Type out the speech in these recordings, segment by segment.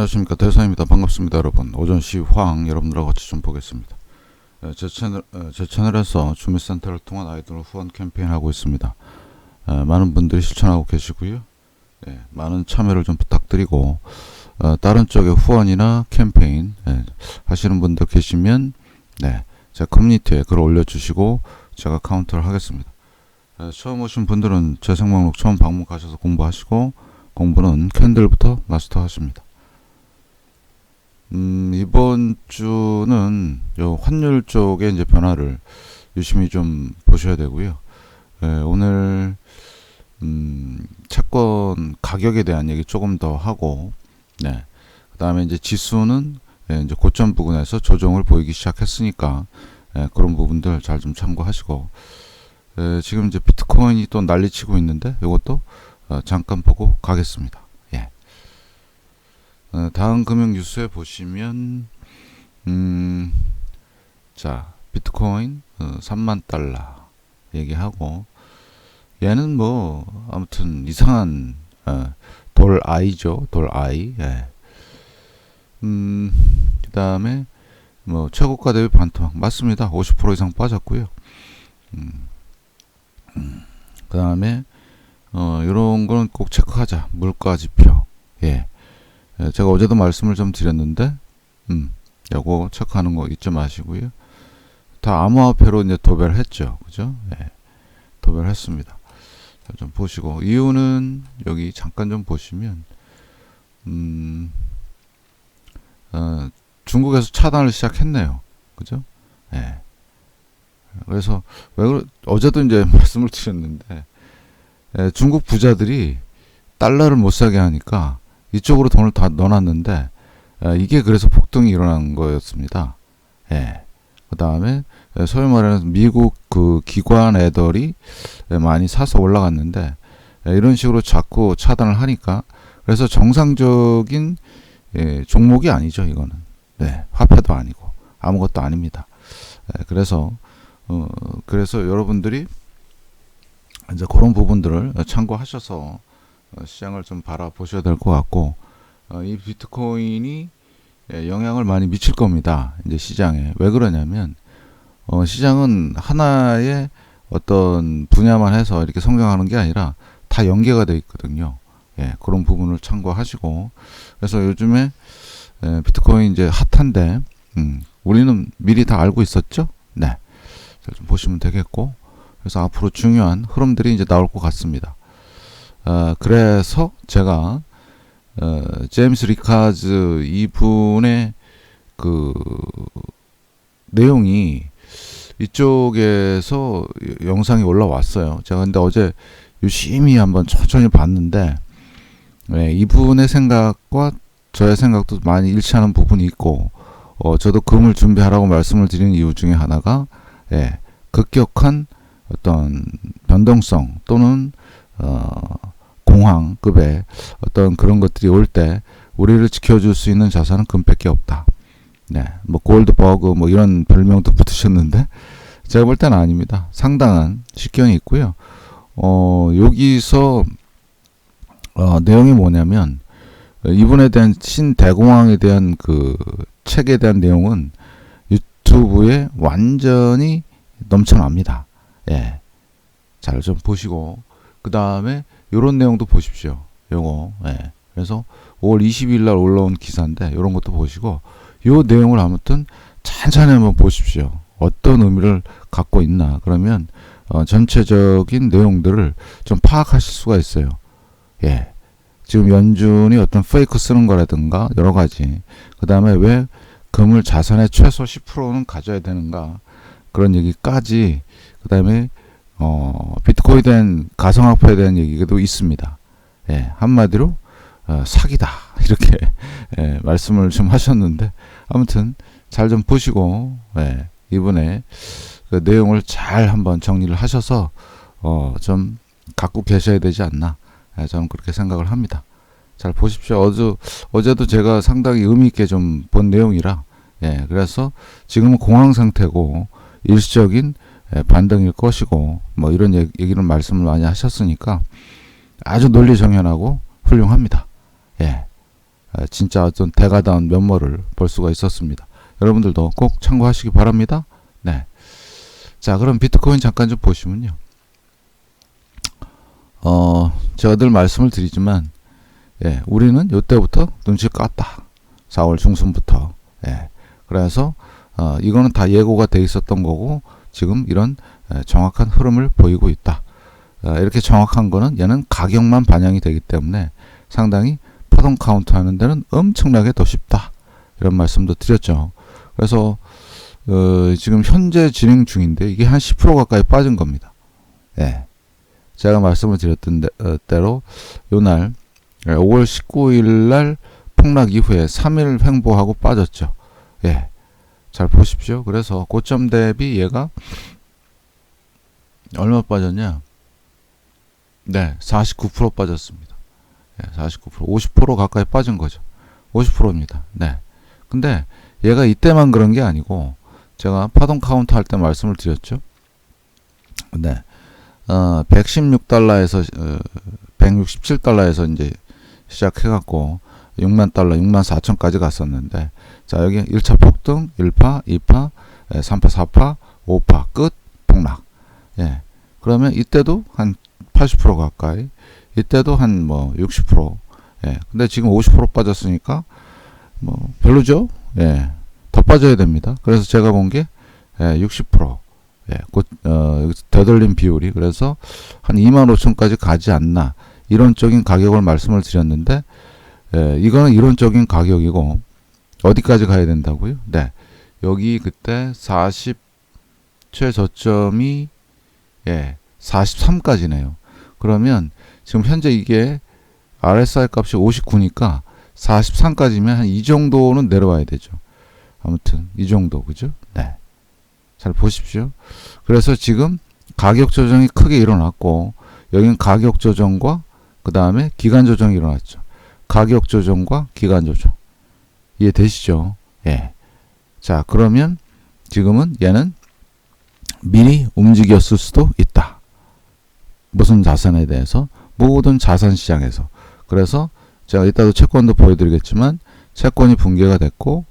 안녕하십니까. 대사입니다. 반갑습니다 여러분. 오전 시황 여러분들하고 같이 좀 보겠습니다. 예, 제 채널 예, 제 채널에서 주민센터를 통한 아이돌 후원 캠페인 하고 있습니다. 예, 많은 분들이 실천하고 계시고요. 예, 많은 참여를 좀 부탁드리고 어, 다른 쪽에 후원이나 캠페인 예, 하시는 분들 계시면 네, 제 커뮤니티에 글 올려주시고 제가 카운트를 하겠습니다. 예, 처음 오신 분들은 제 생목록 처음 방문 가셔서 공부하시고 공부는 캔들부터 마스터 하십니다. 음, 이번 주는 요 환율 쪽에 이제 변화를 유심히 좀 보셔야 되고요. 예, 오늘 음, 채권 가격에 대한 얘기 조금 더 하고, 네. 그다음에 이제 지수는 예, 이제 고점 부근에서 조정을 보이기 시작했으니까 예, 그런 부분들 잘 좀 참고하시고, 예, 지금 이제 비트코인이 또 난리치고 있는데 이것도 어, 잠깐 보고 가겠습니다. 예. 어, 다음 금융 뉴스에 보시면 음, 자 비트코인 어, 3만 달러 얘기하고 얘는 뭐 아무튼 이상한 어, 돌 아이죠 돌 아이 예. 음, 그 다음에 뭐 최고가 대비 반토막 맞습니다 50% 이상 빠졌고요 음, 음, 그 다음에 어, 이런 거는 꼭 체크하자. 물가 지표. 예. 예, 제가 어제도 말씀을 좀 드렸는데, 음, 요거 체크하는 거 잊지 마시고요. 다 암호화폐로 이제 도배를 했죠. 그죠? 예. 도배를 했습니다. 자, 좀 보시고. 이유는 여기 잠깐 좀 보시면, 음, 어, 중국에서 차단을 시작했네요. 그죠? 예. 그래서, 왜, 그러, 어제도 이제 말씀을 드렸는데, 예, 중국 부자들이 달러를 못 사게 하니까 이쪽으로 돈을 다 넣어놨는데 예, 이게 그래서 폭등이 일어난 거였습니다. 예. 그 다음에 예, 소위 말하는 미국 그 기관 애들이 예, 많이 사서 올라갔는데 예, 이런 식으로 자꾸 차단을 하니까 그래서 정상적인 예, 종목이 아니죠 이거는 네, 화폐도 아니고 아무것도 아닙니다. 예, 그래서 어, 그래서 여러분들이 이제 그런 부분들을 참고하셔서 어, 시장을 좀 바라보셔야 될 것 같고 어, 이 비트코인이 예, 영향을 많이 미칠 겁니다. 이제 시장에 왜 그러냐면 어, 시장은 하나의 어떤 분야만 해서 이렇게 성장하는 게 아니라 다 연계가 돼 있거든요. 예, 그런 부분을 참고하시고 그래서 요즘에 예, 비트코인 이제 핫한데 음, 우리는 미리 다 알고 있었죠. 네, 좀 보시면 되겠고 그래서 앞으로 중요한 흐름들이 이제 나올 것 같습니다. 어, 그래서 제가 어, 제임스 리카즈 이분의 그 내용이 이쪽에서 영상이 올라왔어요. 제가 근데 어제 유심히 한번 천천히 봤는데 네, 이분의 생각과 저의 생각도 많이 일치하는 부분이 있고 어, 저도 금을 준비하라고 말씀을 드리는 이유 중에 하나가 예, 급격한 어떤 변동성 또는 어, 공황급의 어떤 그런 것들이 올 때 우리를 지켜줄 수 있는 자산은 금밖에 없다. 네, 뭐 골드버그 뭐 이런 별명도 붙으셨는데 제가 볼 때는 아닙니다. 상당한 식견이 있고요. 어, 여기서 어, 내용이 뭐냐면 이분에 대한 신대공황에 대한 그 책에 대한 내용은 유튜브에 완전히 넘쳐납니다. 예. 잘 좀 보시고 그 다음에 요런 내용도 보십시오. 요거. 예. 그래서 5월 20일 날 올라온 기사인데 요런 것도 보시고 요 내용을 아무튼 천천히 한번 보십시오. 어떤 의미를 갖고 있나. 그러면 어, 전체적인 내용들을 좀 파악하실 수가 있어요. 예. 지금 연준이 어떤 페이크 쓰는 거라든가 여러 가지. 그 다음에 왜 금을 자산의 최소 10%는 가져야 되는가. 그런 얘기까지 그 다음에 어, 비트코인에 대한 가상화폐에 대한 얘기도 있습니다. 예, 한마디로 어, 사기다 이렇게 예, 말씀을 좀 하셨는데 아무튼 잘 좀 보시고 예, 이번에 그 내용을 잘 한번 정리를 하셔서 어, 좀 갖고 계셔야 되지 않나 예, 저는 그렇게 생각을 합니다. 잘 보십시오. 어제 어제도 제가 상당히 의미 있게 좀 본 내용이라 예, 그래서 지금은 공황 상태고 일시적인 예, 반등일 것이고 뭐 이런 얘기를 말씀을 많이 하셨으니까 아주 논리 정연하고 훌륭합니다. 예. 아, 진짜 어떤 대가다운 면모를 볼 수가 있었습니다. 여러분들도 꼭 참고하시기 바랍니다. 네. 자, 그럼 비트코인 잠깐 좀 보시면요. 어, 제가 늘 말씀을 드리지만, 예, 우리는 요때부터 눈치를 깠다. 4월 중순부터. 예. 그래서, 어, 이거는 다 예고가 돼 있었던 거고, 지금 이런 예, 정확한 흐름을 보이고 있다. 어, 이렇게 정확한 거는 얘는 가격만 반영이 되기 때문에 상당히 파동 카운트 하는 데는 엄청나게 더 쉽다. 이런 말씀도 드렸죠. 그래서 어, 지금 현재 진행 중인데 이게 한 10% 가까이 빠진 겁니다. 예. 제가 말씀을 드렸던 데, 어, 대로 요날 5월 19일 날 폭락 이후에 3일 횡보하고 빠졌죠. 예. 잘 보십시오. 그래서 고점 대비 얘가 얼마 빠졌냐? 네, 49% 빠졌습니다. 예, 49%, 50% 가까이 빠진 거죠. 50%입니다. 네. 근데 얘가 이때만 그런 게 아니고 제가 파동 카운트 할 때 말씀을 드렸죠. 네. 어, 116달러에서 어, 167달러에서 이제 시작해 갖고 6만 달러, 6만 4천까지 갔었는데 자, 여기 1차 폭등, 1파, 2파, 3파, 4파, 5파 끝 폭락. 예. 그러면 이때도 한 80% 가까이, 이때도 한 뭐 60%. 예. 근데 지금 50% 빠졌으니까 뭐 별로죠? 예. 더 빠져야 됩니다. 그래서 제가 본게 예, 60%. 예. 곧 어, 되돌림 비율이 그래서 한 2만 5천까지 가지 않나. 이론적인 가격을 말씀을 드렸는데 예, 이거는 이론적인 가격이고 어디까지 가야 된다고요? 네. 여기 그때 40 최저점이 예, 43까지네요. 그러면 지금 현재 이게 RSI 값이 59니까 43까지면 한 이 정도는 내려와야 되죠. 아무튼 이 정도 그죠? 네. 잘 보십시오. 그래서 지금 가격 조정이 크게 일어났고 여기는 가격 조정과 그 다음에 기간 조정이 일어났죠. 가격 조정과 기간 조정 이해되시죠? 예. 자 그러면 지금은 얘는 미리 움직였을 수도 있다. 무슨 자산에 대해서 모든 자산 시장에서 그래서 제가 이따도 채권도 보여드리겠지만 채권이 붕괴가 됐고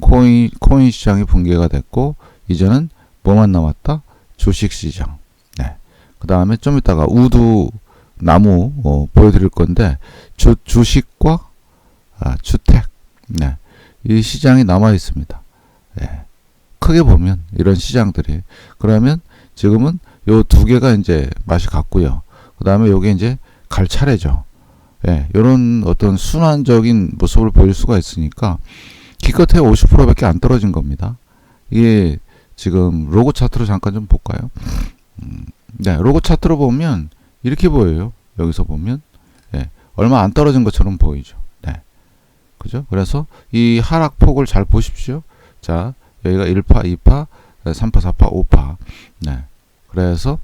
코인 코인 시장이 붕괴가 됐고 이제는 뭐만 남았다? 주식 시장. 네. 그 다음에 좀 이따가 우두 나무 어, 보여드릴 건데 주, 주식과 아, 주택 네. 이 시장이 남아 있습니다. 네. 크게 보면 이런 시장들이 그러면 지금은 요 두 개가 이제 맛이 같고요. 그 다음에 요게 이제 갈 차례죠. 예, 요런 어떤 순환적인 모습을 보일 수가 있으니까 기껏해 50%밖에 안 떨어진 겁니다. 이게 지금 로고 차트로 잠깐 좀 볼까요? 음, 네, 로고 차트로 보면 이렇게 보여요. 여기서 보면 예, 얼마 안 떨어진 것처럼 보이죠. 네, 그죠? 그래서 이 하락폭을 잘 보십시오. 자, 여기가 1파, 2파, 3파, 4파, 5파. 네, 그래서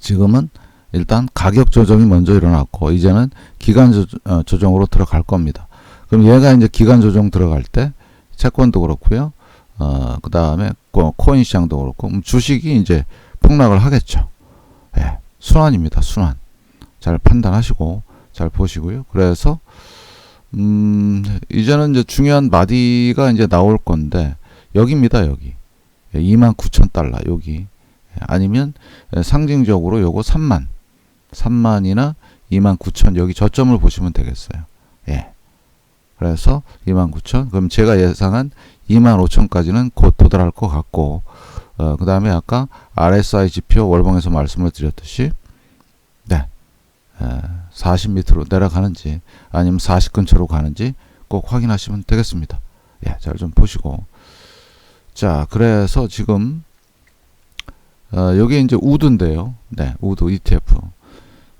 지금은 일단 가격 조정이 먼저 일어났고 이제는 기간 어, 조정 으로 들어갈 겁니다. 그럼 얘가 이제 기간 조정 들어갈 때 채권도 그렇고요. 어, 그 다음에 코인 시장도 그렇고 주식이 이제 폭락을 하겠죠. 예, 순환입니다. 순환. 잘 판단하시고 잘 보시고요. 그래서 음, 이제는 이제 중요한 마디가 이제 나올 건데 여기입니다. 여기. 29,000달러 예, 여기. 아니면 상징적으로 요거 3만. 3만이나 29,000 여기 저점을 보시면 되겠어요. 예. 그래서 29,000 그럼 제가 예상한 25,000까지는 곧 도달할 것 같고 어, 그 다음에 아까 RSI 지표 월봉에서 말씀을 드렸듯이 네, 에, 40 밑으로 내려가는지 아니면 40 근처로 가는지 꼭 확인하시면 되겠습니다. 예, 잘 좀 보시고 자 그래서 지금 어, 여기 이제 우드인데요. 네, 우드 ETF.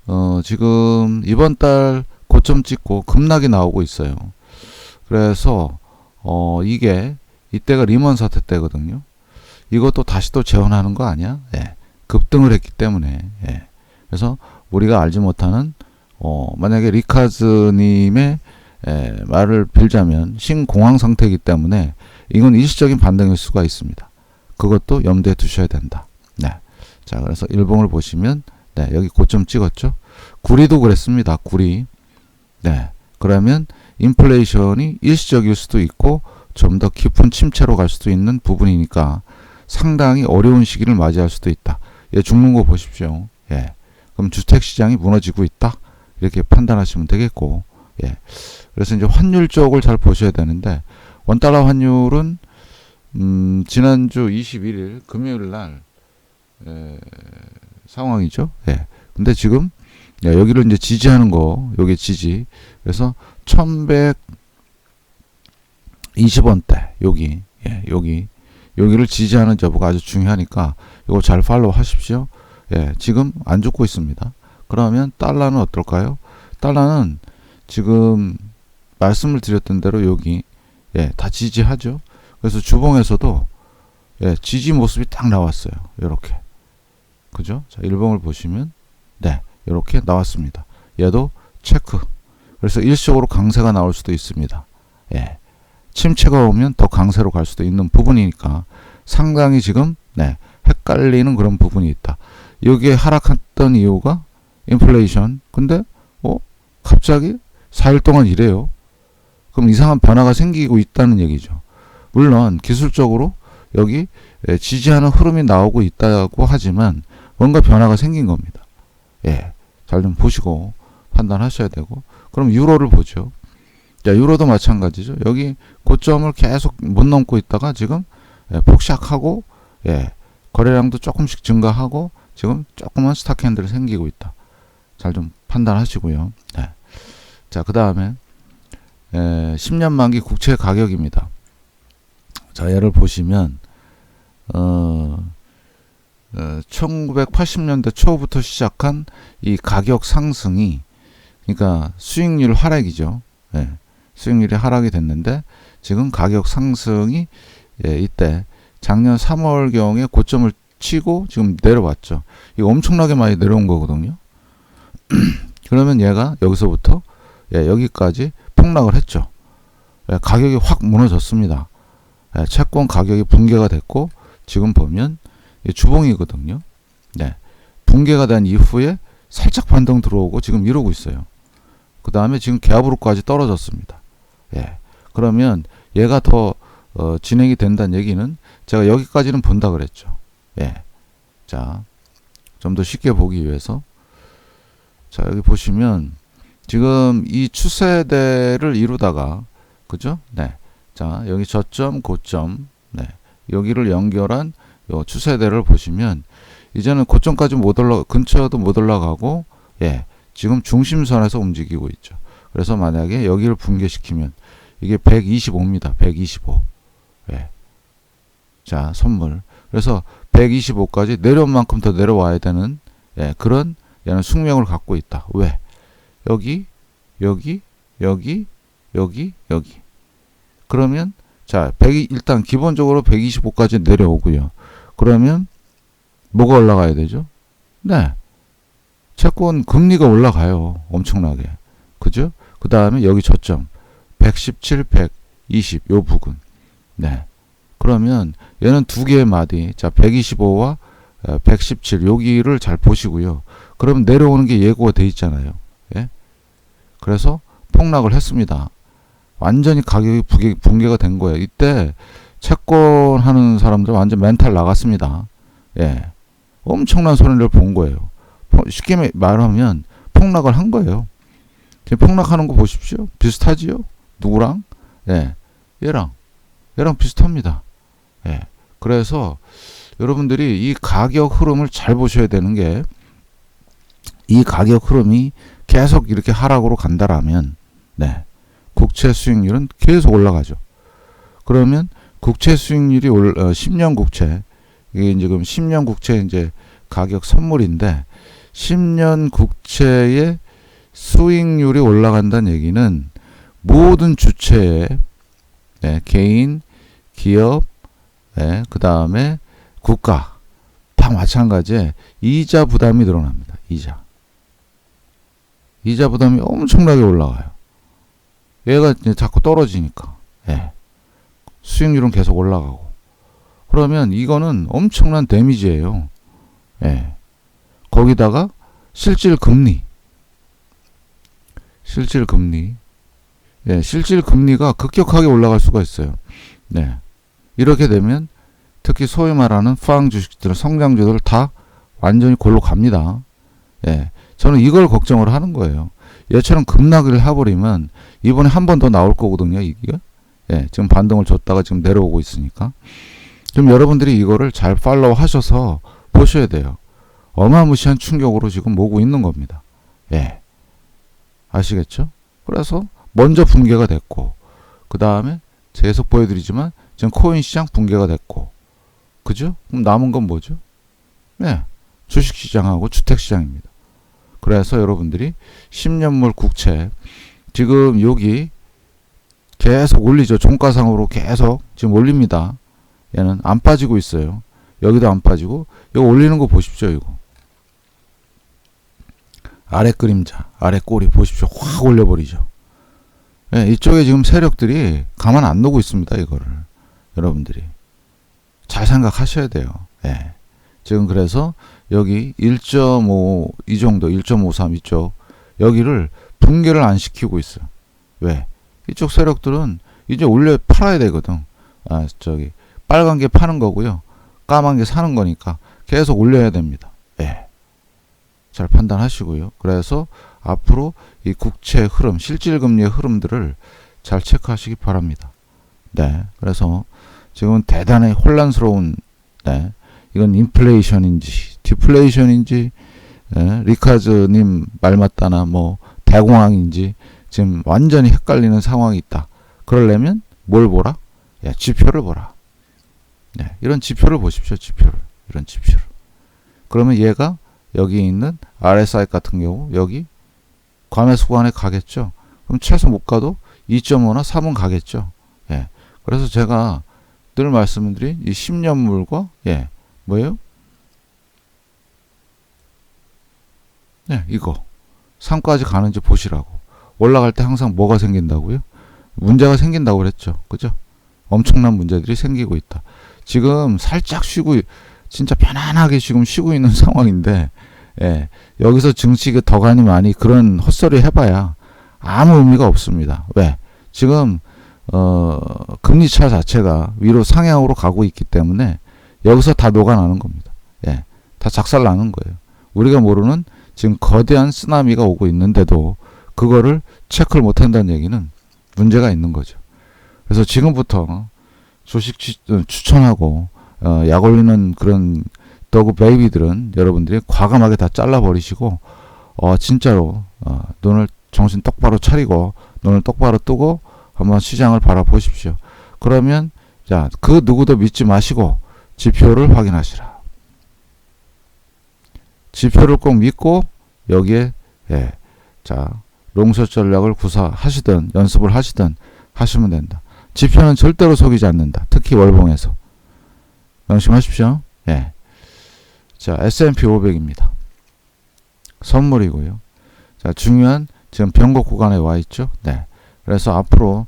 어, 지금 이번 달 고점 찍고 급락이 나오고 있어요. 그래서 어, 이게 이때가 리먼 사태 때거든요. 이것도 다시 또 재현하는 거 아니야? 예. 급등을 했기 때문에. 예. 그래서 우리가 알지 못하는 어, 만약에 리카즈님의 에, 말을 빌자면 신공황 상태이기 때문에 이건 일시적인 반등일 수가 있습니다. 그것도 염두에 두셔야 된다. 네. 자, 그래서 일봉을 보시면 네, 여기 고점 찍었죠. 구리도 그랬습니다. 구리. 네. 그러면 인플레이션이 일시적일 수도 있고 좀 더 깊은 침체로 갈 수도 있는 부분이니까 상당히 어려운 시기를 맞이할 수도 있다. 예, 죽는 거 보십시오. 예. 그럼 주택 시장이 무너지고 있다. 이렇게 판단하시면 되겠고. 예. 그래서 이제 환율 쪽을 잘 보셔야 되는데 원달러 환율은 음, 지난주 21일 금요일 날 에, 상황이죠. 예. 근데 지금 야, 여기를 이제 지지하는 거, 요게 지지. 그래서 1120원대 여기 예, 여기 여기를 지지하는 여부가 아주 중요하니까 이거 잘 팔로우 하십시오. 예, 지금 안 죽고 있습니다. 그러면 달러는 어떨까요? 달러는 지금 말씀을 드렸던 대로 여기 예, 다 지지하죠. 그래서 주봉에서도 예, 지지 모습이 딱 나왔어요. 이렇게. 그죠? 자, 일봉을 보시면 네, 이렇게 나왔습니다. 얘도 체크. 그래서 일시적으로 강세가 나올 수도 있습니다. 예. 침체가 오면 더 강세로 갈 수도 있는 부분이니까 상당히 지금 네, 헷갈리는 그런 부분이 있다. 여기에 하락했던 이유가 인플레이션. 근데 어 갑자기 4일 동안 이래요. 그럼 이상한 변화가 생기고 있다는 얘기죠. 물론 기술적으로 여기 예, 지지하는 흐름이 나오고 있다고 하지만 뭔가 변화가 생긴 겁니다. 예. 잘 좀 보시고 판단하셔야 되고 그럼 유로를 보죠. 자, 유로도 마찬가지죠. 여기 고점을 계속 못 넘고 있다가 지금 예, 폭샥하고 예, 거래량도 조금씩 증가하고 지금 조그만 스탁 핸들이 생기고 있다. 잘 좀 판단하시고요. 네. 자, 그 다음에 10년 만기 국채 가격입니다. 자, 얘를 보시면 어, 어 1980년대 초부터 시작한 이 가격 상승이 그러니까 수익률 하락이죠. 예. 수익률이 하락이 됐는데 지금 가격 상승이 예, 이때 작년 3월 경에 고점을 치고 지금 내려왔죠. 이거 엄청나게 많이 내려온 거거든요. 그러면 얘가 여기서부터 예, 여기까지 폭락을 했죠. 예, 가격이 확 무너졌습니다. 예, 채권 가격이 붕괴가 됐고 지금 보면 주봉이거든요. 네. 붕괴가 된 이후에 살짝 반등 들어오고 지금 이러고 있어요. 그 다음에 지금 개압으로까지 떨어졌습니다. 예. 그러면 얘가 더 어, 진행이 된다는 얘기는 제가 여기까지는 본다 그랬죠. 예. 자, 좀 더 쉽게 보기 위해서 자 여기 보시면 지금 이 추세대를 이루다가 그죠? 네. 자 여기 저점 고점 네. 여기를 연결한 요 추세대를 보시면 이제는 고점까지 못 올라 근처도 못 올라가고 예 지금 중심선에서 움직이고 있죠. 그래서 만약에 여기를 붕괴시키면 이게 125입니다. 125. 예. 자, 선물. 그래서 125까지 내려온 만큼 더 내려와야 되는 예, 그런 얘는 숙명을 갖고 있다. 왜? 여기, 여기, 여기, 여기, 여기. 그러면 자, 100, 일단 기본적으로 125까지 내려오고요. 그러면 뭐가 올라가야 되죠? 네. 채권 금리가 올라가요. 엄청나게. 그죠? 그 다음에 여기 저점. 117, 120, 요 부근. 네. 그러면 얘는 두 개의 마디. 자, 125와 117 여기를 잘 보시고요. 그럼 내려오는 게 예고가 돼 있잖아요. 예? 그래서 폭락을 했습니다. 완전히 가격이 붕괴, 붕괴가 된 거예요. 이때 채권 하는 사람들 완전 멘탈 나갔습니다. 예. 엄청난 손해를 본 거예요. 쉽게 말하면 폭락을 한 거예요. 지금 폭락하는 거 보십시오. 비슷하지요? 누구랑? 예. 얘랑. 얘랑 비슷합니다. 예. 그래서 여러분들이 이 가격 흐름을 잘 보셔야 되는 게 이 가격 흐름이 계속 이렇게 하락으로 간다라면 네. 국채 수익률은 계속 올라가죠. 그러면 국채 수익률이 올, 어, 10년 국채 이게 지금 10년 국채 이제 가격 선물인데 10년 국채의 수익률이 올라간다는 얘기는 모든 주체에 네, 개인, 기업, 네, 그 다음에 국가 다 마찬가지에 이자 부담이 늘어납니다. 이자. 이자 부담이 엄청나게 올라가요. 얘가 자꾸 떨어지니까. 예. 수익률은 계속 올라가고. 그러면 이거는 엄청난 데미지예요. 예. 거기다가 실질 금리. 실질 금리. 예, 실질 금리가 급격하게 올라갈 수가 있어요. 네. 이렇게 되면 특히 소위 말하는 팡 주식들, 성장주들 다 완전히 골로 갑니다. 예. 저는 이걸 걱정을 하는 거예요. 얘처럼 급락을 해버리면 이번에 한 번 더 나올 거거든요, 이게. 예. 지금 반동을 줬다가 지금 내려오고 있으니까. 좀 여러분들이 이거를 잘 팔로우 하셔서 보셔야 돼요. 어마무시한 충격으로 지금 오고 있는 겁니다. 예. 아시겠죠? 그래서 먼저 붕괴가 됐고, 그 다음에 계속 보여드리지만 지금 코인 시장 붕괴가 됐고, 그죠? 그럼 남은 건 뭐죠? 네. 주식 시장하고 주택 시장입니다. 그래서 여러분들이 10년물 국채, 지금 여기 계속 올리죠. 종가상으로 계속 지금 올립니다. 얘는 안 빠지고 있어요. 여기도 안 빠지고, 이거 올리는 거 보십시오, 이거. 아래 그림자, 아래 꼬리 보십시오. 확 올려버리죠. 예, 이쪽에 지금 세력들이 가만 안 놓고 있습니다. 이거를 여러분들이 잘 생각하셔야 돼요. 예. 지금 그래서 여기 1.5 이 정도 1.53 이쪽 여기를 붕괴를 안 시키고 있어요. 왜? 이쪽 세력들은 이제 올려 팔아야 되거든. 아 저기 빨간 게 파는 거고요. 까만 게 사는 거니까 계속 올려야 됩니다. 예. 잘 판단하시고요. 그래서 앞으로 이 국채 흐름, 실질 금리의 흐름들을 잘 체크하시기 바랍니다. 네. 그래서 지금 대단히 혼란스러운 네. 이건 인플레이션인지 디플레이션인지 예, 리카즈님 말 맞다나 뭐 대공황인지 지금 완전히 헷갈리는 상황이 있다. 그러려면 뭘 보라? 야, 지표를 보라. 네, 이런 지표를 보십시오. 지표를. 이런 지표를. 그러면 얘가 여기 있는 RSI 같은 경우 여기 과매수 구간에 가겠죠. 그럼 최소 못 가도 2.5나 3은 가겠죠. 예. 그래서 제가 늘 말씀드린 이 10년물과 예. 뭐예요? 네, 이거 3까지 가는지 보시라고. 올라갈 때 항상 뭐가 생긴다고요? 문제가 생긴다고 그랬죠. 그죠? 엄청난 문제들이 생기고 있다. 지금 살짝 쉬고 진짜 편안하게 지금 쉬고 있는 상황인데 예, 여기서 증식이 더 가니 많이 그런 헛소리 해봐야 아무 의미가 없습니다. 왜? 지금 어, 금리 차 자체가 위로 상향으로 가고 있기 때문에 여기서 다 녹아나는 겁니다. 예, 다 작살나는 거예요. 우리가 모르는 지금 거대한 쓰나미가 오고 있는데도 그거를 체크를 못 한다는 얘기는 문제가 있는 거죠. 그래서 지금부터 주식 추, 어, 추천하고 어, 약 올리는 그런 더구 베이비들은 여러분들이 과감하게 다 잘라버리시고 어, 진짜로 어, 눈을 정신 똑바로 차리고 눈을 똑바로 뜨고 한번 시장을 바라보십시오. 그러면 자 그 누구도 믿지 마시고 지표를 확인하시라. 지표를 꼭 믿고 여기에 예, 자 롱숏 전략을 구사하시든 연습을 하시든 하시면 된다. 지표는 절대로 속이지 않는다. 특히 월봉에서 명심하십시오. 예. 자, S&P 500입니다. 선물이고요. 자, 중요한 지금 변곡 구간에 와 있죠. 네. 그래서 앞으로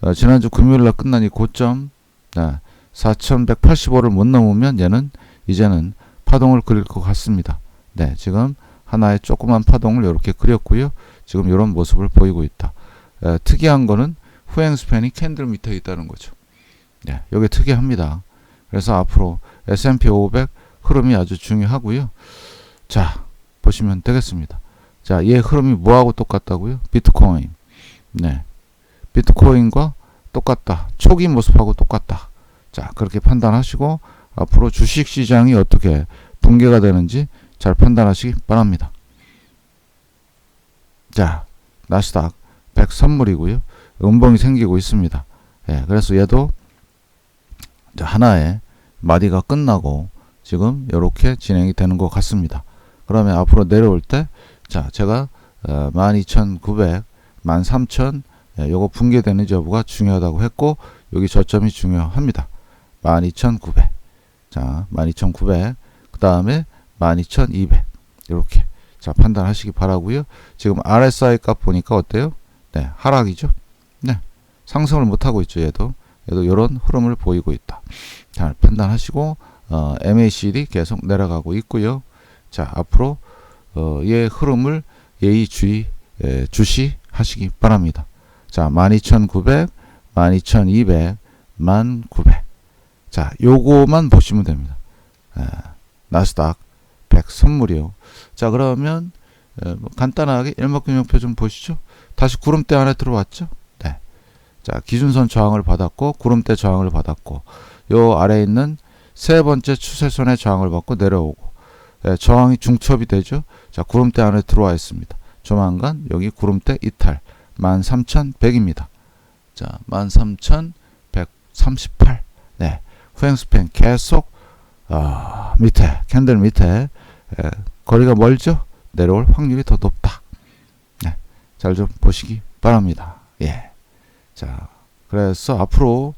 어, 지난주 금요일 날 끝난 이 고점 네, 4185를 못 넘으면 얘는 이제는 파동을 그릴 것 같습니다. 네, 지금 하나의 조그만 파동을 이렇게 그렸고요. 지금 이런 모습을 보이고 있다. 에, 특이한 거는 후행 스팬이 캔들 밑에 있다는 거죠. 네, 이게 특이합니다. 그래서 앞으로 S&P 500 흐름이 아주 중요하고요. 자, 보시면 되겠습니다. 자, 얘 흐름이 뭐하고 똑같다고요? 비트코인. 네. 비트코인과 똑같다. 초기 모습하고 똑같다. 자, 그렇게 판단하시고 앞으로 주식 시장이 어떻게 붕괴가 되는지 잘 판단하시기 바랍니다. 자, 나스닥 100 선물이고요. 음봉이 생기고 있습니다. 예, 그래서 얘도 하나의 마디가 끝나고 지금 이렇게 진행이 되는 것 같습니다. 그러면 앞으로 내려올 때, 자, 제가 어, 12,900, 13,000, 예, 요거 붕괴되는지 여부가 중요하다고 했고, 여기 저점이 중요합니다. 12,900. 자, 12,900. 그 다음에 12,200. 이렇게. 자, 판단하시기 바라고요 지금 RSI 값 보니까 어때요? 네, 하락이죠. 네. 상승을 못 하고 있죠, 얘도. 얘도 이런 흐름을 보이고 있다. 잘 판단하시고 어, MACD 계속 내려가고 있고요. 자, 앞으로 어, 얘 흐름을 예의주의 에, 주시 하시기 바랍니다. 자, 12,900, 12,200, 1,900. 자, 요거만 보시면 됩니다. 예, 나스닥 100 선물이요. 자, 그러면 예, 뭐 간단하게 일목균형표 좀 보시죠. 다시 구름대 안에 들어왔죠. 네. 자, 기준선 저항을 받았고 구름대 저항을 받았고 요 아래에 있는 세 번째 추세선의 저항을 받고 내려오고 예, 저항이 중첩이 되죠. 자, 구름대 안에 들어와 있습니다. 조만간 여기 구름대 이탈 13,100입니다. 자, 13,138. 네. 후행스팬 계속 아, 밑에 캔들 밑에 예, 거리가 멀죠? 내려올 확률이 더 높다. 네. 잘좀 보시기 바랍니다. 예. 자, 그래서 앞으로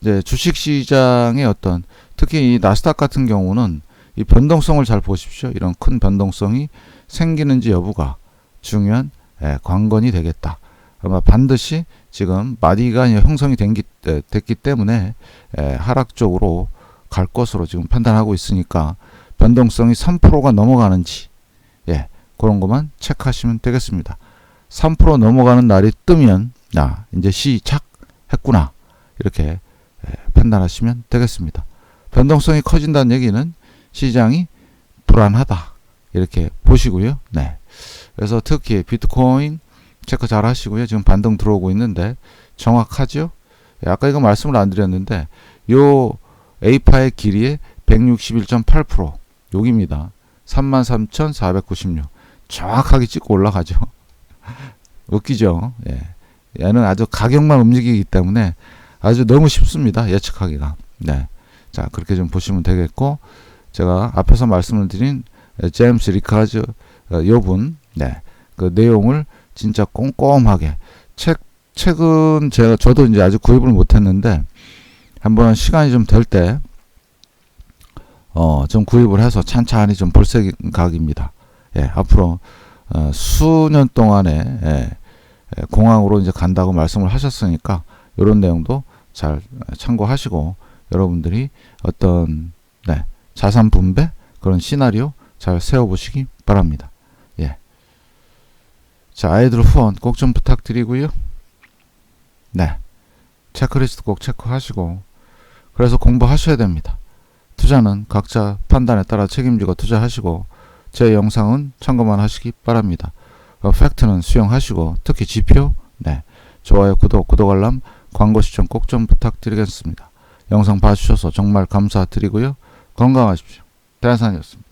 이제 주식 시장의 어떤 특히 이 나스닥 같은 경우는 이 변동성을 잘 보십시오. 이런 큰 변동성이 생기는지 여부가 중요한 예, 관건이 되겠다. 아마 반드시 지금 마디가 형성이 된기, 에, 됐기 때문에 에, 하락 쪽으로 갈 것으로 지금 판단하고 있으니까 변동성이 3%가 넘어가는지 예 그런 것만 체크하시면 되겠습니다. 3% 넘어가는 날이 뜨면 아 이제 시작했구나 이렇게 에, 판단하시면 되겠습니다. 변동성이 커진다는 얘기는 시장이 불안하다 이렇게 보시고요. 네. 그래서 특히 비트코인 체크 잘 하시고요. 지금 반등 들어오고 있는데 정확하죠? 예, 아까 이거 말씀을 안 드렸는데 요 A파의 길이의 161.8% 여기입니다. 33,496 정확하게 찍고 올라가죠. 웃기죠? 예. 얘는 아주 가격만 움직이기 때문에 아주 너무 쉽습니다. 예측하기가. 네. 자, 그렇게 좀 보시면 되겠고 제가 앞에서 말씀을 드린 제임스 리카즈 어, 요분 네. 그 내용을 진짜 꼼꼼하게 책 책은 제가 저도 이제 아직 구입을 못했는데 한번 시간이 좀 될 때 어 좀 구입을 해서 찬찬히 좀 볼 생각입니다. 예, 앞으로 어, 수년 동안에 예, 예, 공항으로 이제 간다고 말씀을 하셨으니까 이런 내용도 잘 참고하시고 여러분들이 어떤 네, 자산 분배 그런 시나리오 잘 세워보시기 바랍니다. 예. 자, 아이들 후원 꼭 좀 부탁드리고요. 네. 체크리스트 꼭 체크하시고 그래서 공부하셔야 됩니다. 투자는 각자 판단에 따라 책임지고 투자하시고 제 영상은 참고만 하시기 바랍니다. 어, 팩트는 수용하시고 특히 지표 네. 좋아요, 구독, 구독 알람, 광고 시청 꼭 좀 부탁드리겠습니다. 영상 봐주셔서 정말 감사드리고요. 건강하십시오. 대한산이었습니다.